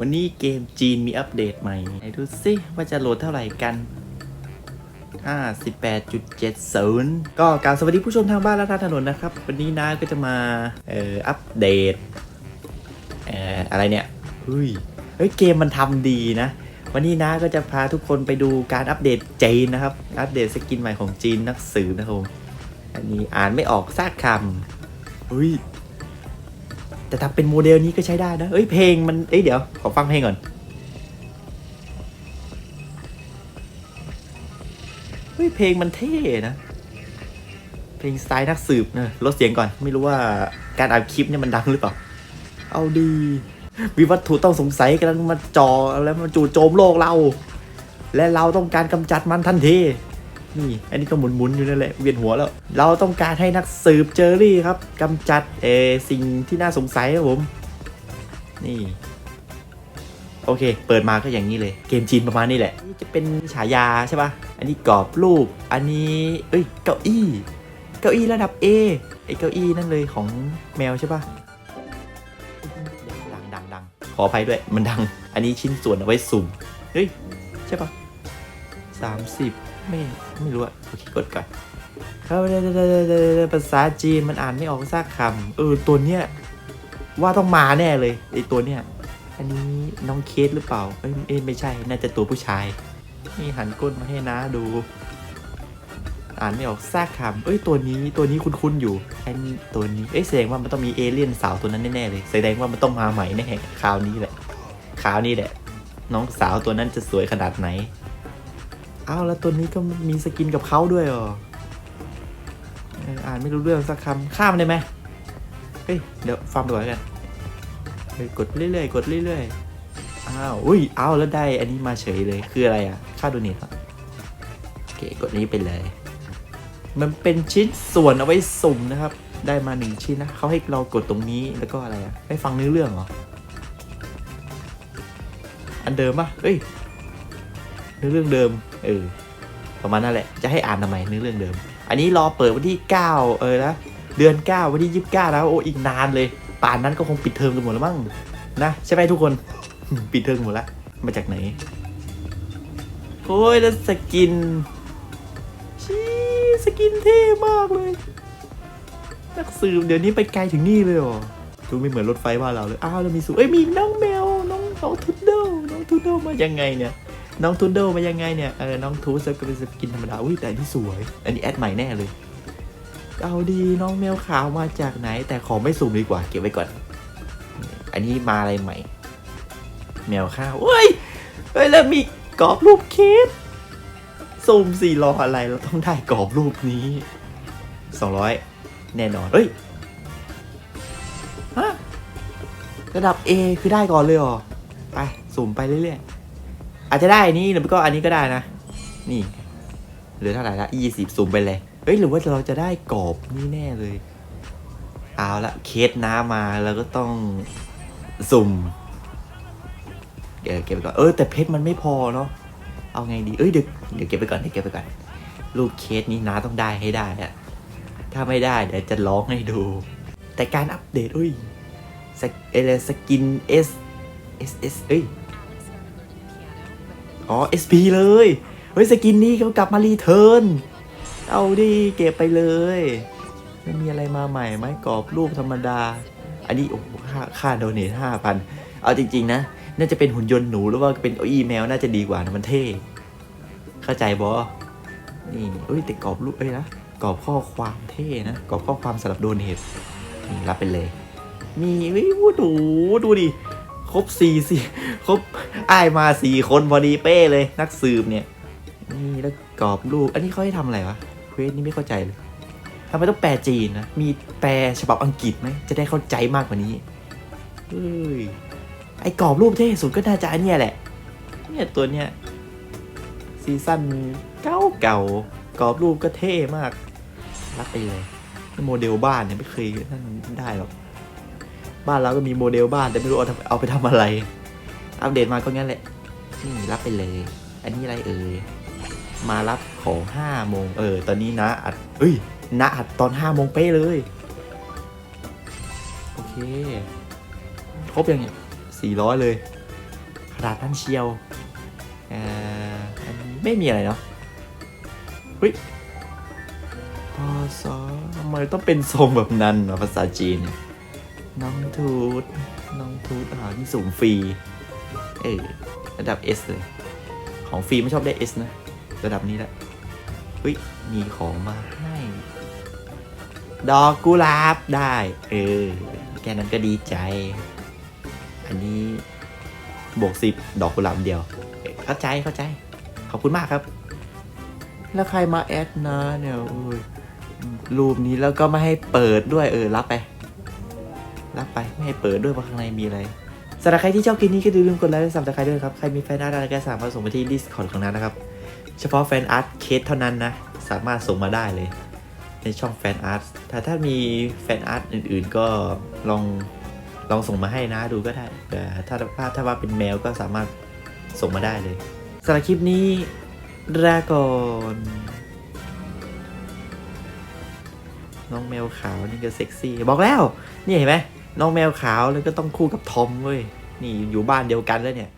วันนี้เกมจีนมีอัปเดตใหม่ไหนดูสิว่าจะโหลดเท่าไหร่กัน 58.70 ก็กล่าวสวัสดีผู้ชมทางบ้านและทางถนนนะครับ วันนี้นาก็จะมาเอ่ออัปเดตเอ่ออะไรเนี่ยเฮ้ยเฮ้ยเกมมันทำดีนะ วันนี้นาก็จะพาทุกคนไปดูการอัปเดตจีนนะครับ อัปเดตสกินใหม่ของจีนนักสืบนะครับอันนี้อ่านไม่ออกซากคำเฮ้ย แต่ถ้าเป็นโมเดลนี้ก็ใช้ได้นะ เอ้ยเพลงมัน เอ้ยเดี๋ยว ขอฟังเพลงก่อนเฮ้ยเพลงมันเท่นะ เพลงสไตล์นักสืบนะลดเสียงก่อน ไม่รู้ว่าการอัดคลิปเนี่ยมันดังหรือเปล่า เอาดีวิวัตถุต้องสงสัยกำลังมาจอแล้วมาจู่โจมโลกเรา และเราต้องการกำจัดมันทันที นี่อันนี้ก็หมุนๆอยู่นั่นแหละเวียนหัวแล้ว เราต้องการให้นักสืบเจอรี่ครับกำจัดเอสิ่งที่น่าสงสัยครับผม นี่ โอเค เปิดมาก็อย่างนี้เลย เกมจีนประมาณนี้แหละนี่จะเป็นฉายาใช่ปะอันนี้กรอบรูป อันนี้เอ้ยเก้าอี้ เก้าอี้ระดับ A ไอเก้าอี้นั่นเลยของแมวใช่ปะดังดังดังขออภัยด้วยมันดัง อันนี้ชิ้นส่วนเอาไว้สุ่มเฮ้ยใช่ปะสามสิบ ไม่ไม่รู้อะโอเคกดก่อนเขาภาษาจีนมันอ่านไม่ออกซากคำเออตัวเนี้ยว่าต้องมาแน่เลยไอตัวเนี้ยอันนี้น้องเคสหรือเปล่าเอ้ยไม่ใช่น่าจะตัวผู้ชายนี่หันก้นมาให้น้าดู อ่านไม่ออกซากคำเอ้ยตัวนี้ตัวนี้คุ้นๆอยู่ไอ้นี่ตัวนี้เอ้ยแสดงว่ามันต้องมีเอเลี่ยนสาวตัวนั้นแน่ๆเลย แสดงว่ามันต้องมาใหม่แน่คราวนี้แหละคราวนี้แหละ น้องสาวตัวนั้นจะสวยขนาดไหน อ้าวแล้วตัวนี้ก็มีสกินกับเขาด้วยเหรออ่านไม่รู้เรื่องสักคำข้ามได้ไหมเฮ้ยเดี๋ยวฟังดูก่อนแล้วกันเฮ้ยกดเรื่อยๆกดเรื่อยๆอ้าวอุ้ยอ้าวแล้วได้อันนี้มาเฉยเลยคืออะไรอะค่าดเนทเหรอโอเคกดนี้ไปเลย มันเป็นชิ้นส่วนเอาไว้สุ่มนะครับ ได้มาหนึ่งชิ้นนะเขาให้เรากดตรงนี้แล้วก็อะไรอะให้ฟังเนื้อเรื่องเหรออันเดิมปะเอ้ย เนื้อเรื่องเดิม เออ ประมาณนั่นแหละ จะให้อ่านทำไมเนื้อเรื่องเดิม อันนี้รอเปิดวันที่ 9 เออนะ เดือน 9 วันที่ 29 แล้ว โอ้ อีกนานเลย ป่านนั้นก็คงปิดเทอมกันหมดแล้วมั้ง นะ ใช่ไหมทุกคน ปิดเทอมหมดแล้ว มาจากไหน โอ้ย แล้วสกิน ชีสกินเท่มากเลย นักสืบเดี๋ยวนี้ไปไกลถึงนี่เลยเหรอดูไม่เหมือนรถไฟบ้านเราเลย อ้าวแล้วมีสูเอ้ยมีน้องแมว น้องน้องทุดเดิลน้องทุดเดิลมายังไงเนี่ย น้องทูดเดิลมายังไงเนี่ยเออน้องทูสก็เป็นสกินธรรมดาอุ้ยแต่อันนี่สวย อันนี้แอดใหม่แน่เลย เอาดีน้องแมวขาวมาจากไหน แต่ขอไม่สุ่มดีกว่าเก็บไว้ก่อน อันนี้มาอะไรใหม่ แมวข้าวเฮ้ยเฮ้ยแล้วมีกรอบรูปเคสสุ่มสี่รออะไรเราต้องได้กรอบรูปนี้สองร้อยแน่นอนเฮ้ยฮะระดับ A คือได้ก่อนเลยเหรอ ไป สุ่มไปเรื่อยๆ อาจจะได้นี้หรือก็อันนี้ก็ได้นะ นี่เหลือเท่าไหร่ละยี่สิบสุ่มไปเลย เฮ้ยหรือว่าเราจะได้กรอบนี่แน่เลย เอาละเคสน้ำมาแล้วก็ต้องสุ่มเก็บไปก่อนเออแต่เพชรมันไม่พอเนาะเอาไงดีเอ้ยเดี๋ยวเดี๋ยวเก็บไปก่อนเดี๋ยวเก็บไปก่อนลูกเคสนี้น้าต้องได้ให้ได้อะถ้าไม่ได้เดี๋ยวจะร้องให้ดู แต่การอัปเดตอุ้ยสกเอเลสกิน S S S เอ้ย อ๋อ SP เลย เฮ้ย สกินนี้เขากลับมารีเทิร์น เอาดิเก็บไปเลย ไม่มีอะไรมาใหม่ไหมกรอบรูปธรรมดา อันนี้ โอ้ค่าค่าโดเนทห้าพันเอาจริง ๆ นะ น่าจะเป็นหุ่นยนต์หนูหรือว่าเป็นเอี้แมวน่าจะดีกว่านะมันเท่ เข้าใจบอนี่เอ้ยแต่กรอบรูปเอ้ยนะกรอบข้อความเท่นะกรอบข้อความสำหรับโดเนทนี่รับไปเลย มีเฮ้ยวูดูดูดิ ครบสี่สี่ครบไอ้มาสี่คนพอดีเป้เลยนักสืบเนี่ย นี่แล้วกรอบรูป อันนี้เขาให้ทำอะไรวะเควสนี่ไม่เข้าใจเลยทำไมต้องแปลจีนนะ มีแปลฉบับอังกฤษไหมจะได้เข้าใจมากกว่านี้เฮ้ยไอ้กรอบรูปเท่สุดก็น่าจะอันเนี้ยแหละ เนี่ยตัวเนี้ยซีซั่นเก่าเก่ากรอบรูปก็เท่มาก รับไปเลย โมเดลบ้านเนี่ยไม่เคยนั่นได้หรอก บ้านเราก็มีโมเดลบ้านแต่ไม่รู้เอาเอาไปทำอะไร อัปเดตมาก็งั้นแหละนี่รับไปเลย อันนี้อะไรเอ่ยมารับของห้าโมงเออ ตอนนี้นะอัดเอ้ยนะอัดตอนห้าโมงเป๊ะเลยโอเคครบยังเนี่ยสี่ร้อยเลยขนาดนั้นเชียวอ่าอันนี้ไม่มีอะไรเนาะเฮ้ยพอซอทำไมต้องเป็นทรงแบบนั้นภาษาจีนเนี่ย น้องทูตน้องทูตอ่านี่สูงฟรี เออระดับ S เลย ของฟรีไม่ชอบได้ S นะ ระดับนี้แหละเฮ้ย มีของมาให้ดอกกุหลาบได้ เออ แค่นั้นก็ดีใจ อันนี้บวกสิบดอกกุหลาบเดียว เข้าใจเข้าใจ ขอบคุณมากครับ แล้วใครมาแอดนะเนี่ยรูปนี้แล้วก็ไม่ให้เปิดด้วยเออ รับไป รับไปไม่ให้เปิดด้วยว่าข้างในมีอะไรสำหรับใครที่ชอบคลิปนี้ก็อย่าลืมกดไลค์และสับสไครด้วยครับ ใครมีแฟนอาร์ตอะไรก็สามารถส่งมาที่ Discord ของนั้นนะครับ เฉพาะแฟนอาร์ตเคสเท่านั้นนะ สามารถส่งมาได้เลย ในช่องแฟนอาร์ตแต่ถ้ามีแฟนอาร์ตอื่นๆ ก็ลองลองส่งมาให้นะดูก็ได้แต่ถ้าถ้าถ้าว่าเป็นแมวก็สามารถส่งมาได้เลยสำหรับคลิปนี้ลาก่อนน้องแมวขาวนี่ก็เซ็กซี่บอกแล้ว นี่เห็นไหม น้องแมวขาวแล้วก็ต้องคู่กับทอมเว้ยนี่อยู่บ้านเดียวกันแล้วเนี่ย